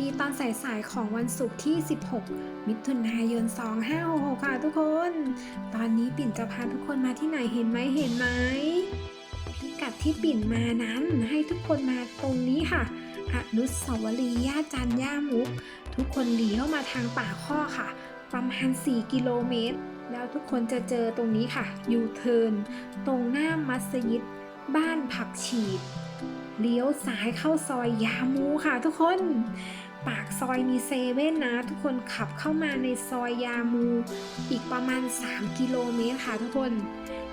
ดีตอนสายๆของวันศุกร์ที่ 16 มิถุนายน 2566 ค่ะทุกคน ตอนนี้ปิ่นจะพาทุกคนมาที่ไหนเห็นไหมเห็นไหมพิกัดที่ปิ่นมานั้นให้ทุกคนมาตรงนี้ค่ะอนุสาวรีย์ย่าจันย่ามุก ทุกคนหลีเข้ามาทางป่าข้อค่ะ ประมาณ 4 กิโลเมตร แล้วทุกคนจะเจอตรงนี้ค่ะยูเทิร์นตรงหน้ามัสยิด บ้านผักฉีด เลี้ยวซ้ายเข้าซอยยามูค่ะทุกคน ปากซอยมีเซเว่นนะ ทุกคนขับเข้ามาในซอยยามู อีกประมาณ 3 กิโลเมตรค่ะทุกคน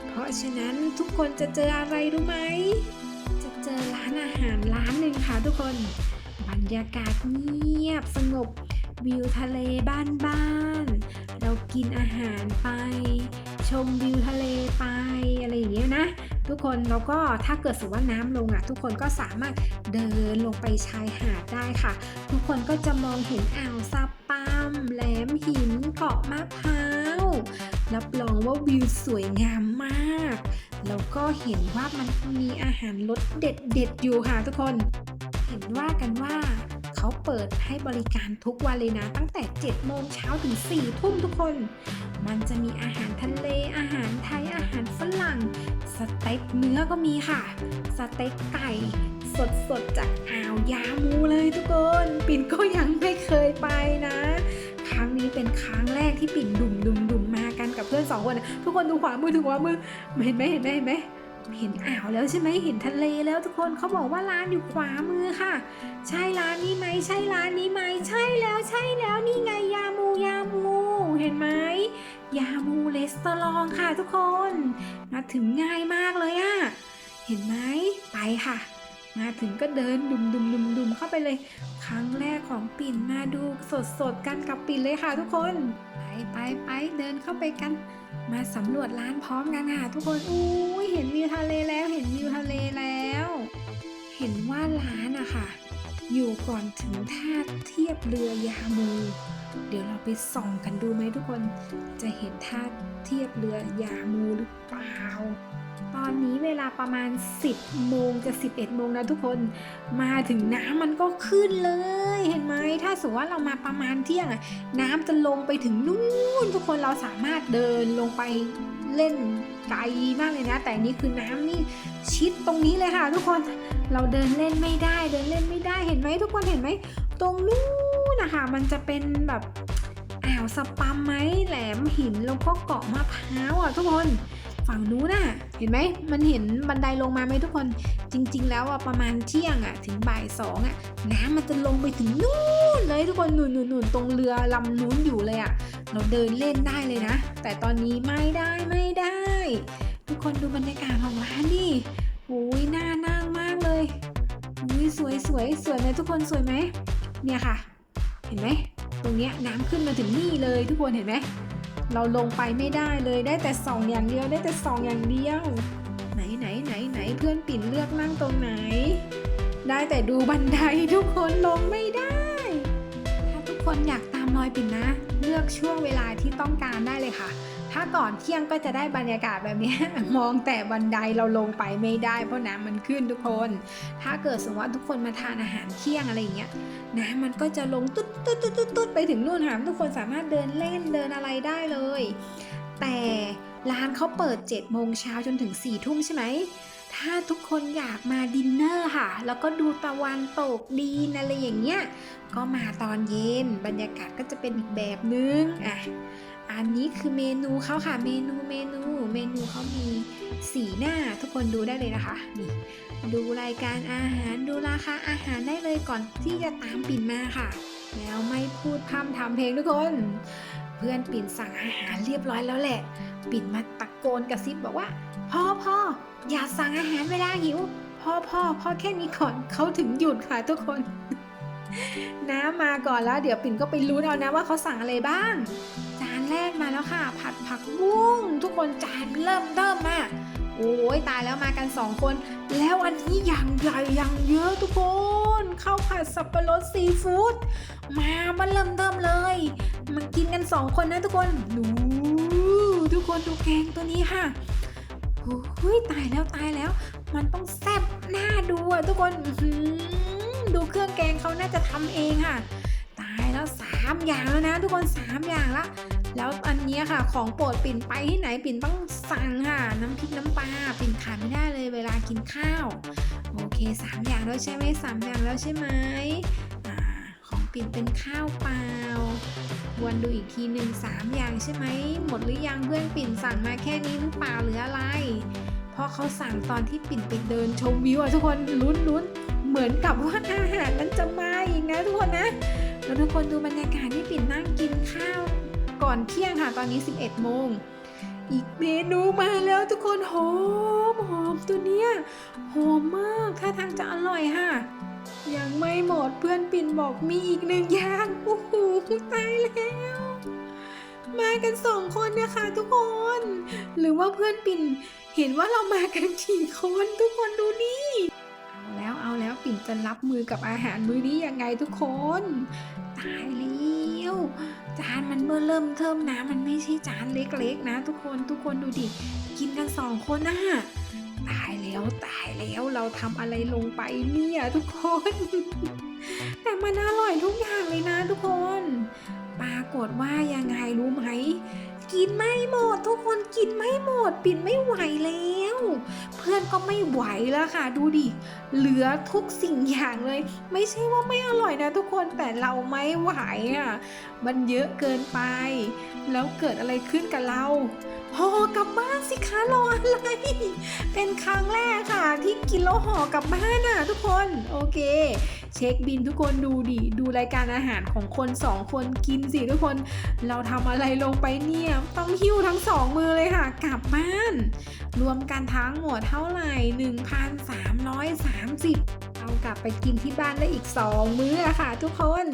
เพราะฉะนั้นทุกคนจะเจออะไรรู้ไหม จะเจอร้านอาหารร้านหนึ่งค่ะทุกคน บรรยากาศเงียบสงบวิวทะเลบ้านๆเรากินอาหารไป ชมวิวทะเลไป ทุกคนแล้วก็ถ้าเกิดสมมติว่าน้ำลงอะทุกคนก็สามารถเดินลงไปชายหาดได้ค่ะ ทุกคนก็จะมองเห็นอ่าวซาปัมแหลมหินเกาะมะพร้าวรับรองว่าวิวสวยงามมาก แล้วก็เห็นว่ามันมีอาหารรสเด็ดๆอยู่ค่ะทุกคน เห็นว่ากันว่าเขาเปิดให้บริการทุกวันเลยนะ ตั้งแต่ 7 โมงเช้าถึง 4 ทุ่มทุกคน มันจะมีอาหารทะเล อาหารไทย อาหารฝรั่ง สเต็กเนื้อก็มีค่ะ สเต็กไก่ สดๆ จากอ่าวยามูเลยทุกคน ปิ่นก็ยังไม่เคยไปนะ ครั้งนี้เป็นครั้งแรกที่ปิ่นดุมดุมดุมมากันกับเพื่อนสองคน ทุกคนดูขวามือถึงขวามือ เห็นไหมเห็นไหมเห็นไหมเห็นอ่าวแล้วใช่ไหมเห็นทะเลแล้วทุกคนเขาบอกว่าร้านอยู่ขวามือค่ะ ใช่ร้านนี้ไหมใช่ร้านนี้ไหมใช่แล้วใช่แล้วนี่ไง มูเลสเตอรองค่ะทุกคนมาถึงง่ายมากเลยอะเห็นไหมไปค่ะ มาถึงก็เดินดุมดุมดุมดุมเข้าไปเลย ครั้งแรกของปิ่นมาดูสดสดกันกับปิ่นเลยค่ะทุกคน ไปไปไปเดินเข้าไปกัน มาสำรวจร้านพร้อมกันค่ะทุกคนอุ้ยเห็นวิวทะเลแล้วเห็นวิวทะเลแล้ว เห็นว่าร้านอะค่ะ อยู่ก่อนถึงท่าเทียบเรือยามู เดี๋ยวเราไปส่องกันดูไหมทุกคน จะเห็นท่าเทียบเรือยามูหรือเปล่า ตอนนี้เวลาประมาณ 10 โมงจะ 11 โมงนะทุกคน มาถึงน้ำมันก็ขึ้นเลย เห็นไหม ถ้าสมมติว่าเรามาประมาณเที่ยงอะน้ำจะลงไปถึงนู่น ทุกคนเราสามารถเดินลงไปเล่นไกลมากเลยนะ แต่นนี้คือน้ำนี่ชิดตรงนี้เลยค่ะ ทุกคนเราเดินเล่นไม่ได้ เดินเล่นไม่ได้เห็นไหมทุกคนเห็นไหมตรงนู้น นะคะมันจะเป็นแบบอ่าวสปัมไหมแหลมหินแล้วก็เกาะมะพร้าวอะทุกคนฝั่งนู้นน่ะ เห็นไหมมันเห็นบันไดลงมาไหมทุกคนจริง ๆ แล้วอะประมาณเที่ยงอะถึงบ่ายสองอะน้ำมันจะลงไปถึงนู่นเลยทุกคนหนุนหนุนหนุนตรงเรือลำนู้นอยู่เลยอะเราเดินเล่นได้เลยนะ แต่ตอนนี้ไม่ได้ไม่ได้ ทุกคนดูบรรยากาศของร้านดิโอ้ยน่านั่งมากเลยอุ้ยสวยสวยสวยไหมทุกคนสวยไหมเนี่ยค่ะ เห็นไหมตรงนี้น้ำขึ้นมาถึงนี่เลยทุกคนเห็นไหมเราลงไปไม่ได้เลยได้แต่ส่องอย่างเดียวได้แต่ส่องอย่างเดียว ไหนไหนไหนไหนเพื่อนปิ่นเลือกนั่งตรงไหน ได้แต่ดูบันไดทุกคนลงไม่ได้ ถ้าทุกคนอยากตามรอยปิ่นนะ เลือกช่วงเวลาที่ต้องการได้เลยค่ะ ถ้าก่อนเที่ยงก็จะได้บรรยากาศแบบนี้ มองแต่บันไดเราลงไปไม่ได้ เพราะน้ำมันขึ้นทุกคน ถ้าเกิดสมมติว่าทุกคนมาทานอาหารเที่ยงอะไรอย่างเงี้ยน้ำมันก็จะลงตุ๊ดตุ๊ดตุ๊ดตุ๊ดตุ๊ดไปถึงนู่นค่ะทุกคนสามารถเดินเล่นเดินอะไรได้เลย แต่ร้านเขาเปิด7โมงเช้าจนถึง4ทุ่มใช่ไหมถ้าทุกคนอยากมาดินเนอร์ค่ะ แล้วก็ดูตะวันตกดีนอะไรอย่างเงี้ย ก็มาตอนเย็น บรรยากาศก็จะเป็นอีกแบบนึง อะ อันนี้คือเมนูเขาค่ะ เมนูเมนูเมนูเขามีสีหน้าทุกคนดูได้เลยนะคะนี่ดูรายการอาหารดูราคาอาหารได้เลยก่อนที่จะตามปิ่นมาค่ะ แล้วไม่พูดพร่ำทำเพลงทุกคน เพื่อนปิ่นสั่งอาหารเรียบร้อยแล้วแหละ ปิ่นมาตะโกนกระซิบบอกว่าพ่อพ่ออย่าสั่งอาหารเวลาหิวพ่อพ่อพ่อแค่นี้ก่อนเขาถึงหยุดค่ะทุกคนน้ำมาก่อนแล้ว เดี๋ยวปิ่นก็ไปรู้เอานะว่าเขาสั่งอะไรบ้าง แล้วค่ะ ผัดผักบุ้งทุกคนจานเริ่มเริ่มมาโอ้ยตายแล้วมากันสองคน แล้วอันนี้อย่างใหญ่อย่างเยอะทุกคนข้าวผัดสับปะรดซีฟู้ดมามาเริ่มเริ่มเลย มากินกันสองคนนะทุกคนดูทุกคนดูแกงตัวนี้ค่ะโอ้ยตายแล้วตายแล้ว มันต้องแซ่บหน้าดูอะทุกคนดูเครื่องแกงเขาน่าจะทำเองค่ะ ตายแล้วสามอย่างแล้วนะ ทุกคนสามอย่างละ แล้วอันนี้ค่ะของโปรดปิ่นไปที่ไหนปิ่นต้องสั่งค่ะ น้ำพริกน้ำปลาปิ่นขาดไม่ได้เลยเวลากินข้าว โอเคสามอย่างแล้วใช่ไหมสามอย่างแล้วใช่ไหมอของปิ่นเป็นข้าวเปล่าวนดูอีกทีหนึ่งสามอย่างใช่ไหมหมดหรือยังเพื่อนปิ่นสั่งมาแค่นี้หรือเปล่าหรืออะไรเพราะเขาสั่งตอนที่ปิ่นไปเดินชมวิวอะทุกคนลุ้นลุ้นเหมือนกับว่าอาหารมันจะมาอีกนะทุกคนนะแล้วทุกคนดูบรรยากาศที่ปิ่นนั่งกินข้าว ก่อนเที่ยงค่ะตอนนี้ 11โมงอีกเมนูมาแล้วทุกคนหอมหอมตัวเนี้ยหอมมากท่าทางจะอร่อยค่ะ ยังไม่หมดเพื่อนปิ่นบอกมีอีกหนึ่งอย่างโอ้โหตายแล้ว มากันสองคนนะคะทุกคน หรือว่าเพื่อนปิ่นเห็นว่าเรามากันกี่คนทุกคนดูนี่ ปิ่นจะรับมือกับอาหารมื้อนี้ยังไงทุกคน ตายแล้วจานมันเมื่อเริ่มเทิมนะมันไม่ใช่จานเล็กๆนะ ทุกคนทุกคนดูดิ กินกันสองคนนะตายแล้วตายแล้วเราทำอะไรลงไปเนี่ยทุกคน แต่มันอร่อยทุกอย่างเลยนะทุกคน ปรากฏว่ายังไงรู้ไหม กินไม่หมด ทุกคนกินไม่หมด ปิ่นไม่ไหวแล้ว เพื่อนก็ไม่ไหวแล้วค่ะ ดูดิ เหลือทุกสิ่งอย่างเลย ไม่ใช่ว่าไม่อร่อยนะทุกคนแต่เราไม่ไหวอะมันเยอะเกินไป แล้วเกิดอะไรขึ้นกับเราห่อกลับบ้านสิคะรออะไร เป็นครั้งแรกค่ะ ที่กินแล้วห่อกลับบ้านอะทุกคน โอเค เช็คบินทุกคนดูดิ ดูรายการอาหารของคนสองคนกินสิทุกคน เราทำอะไรลงไปเนี่ย ต้องหิ้วทั้งสองมือเลยค่ะ กลับบ้าน รวมกันทั้งหมดเท่าไหร่ 1,330 เอากลับไปกินที่บ้านได้อีก 2 มื้อค่ะทุกคน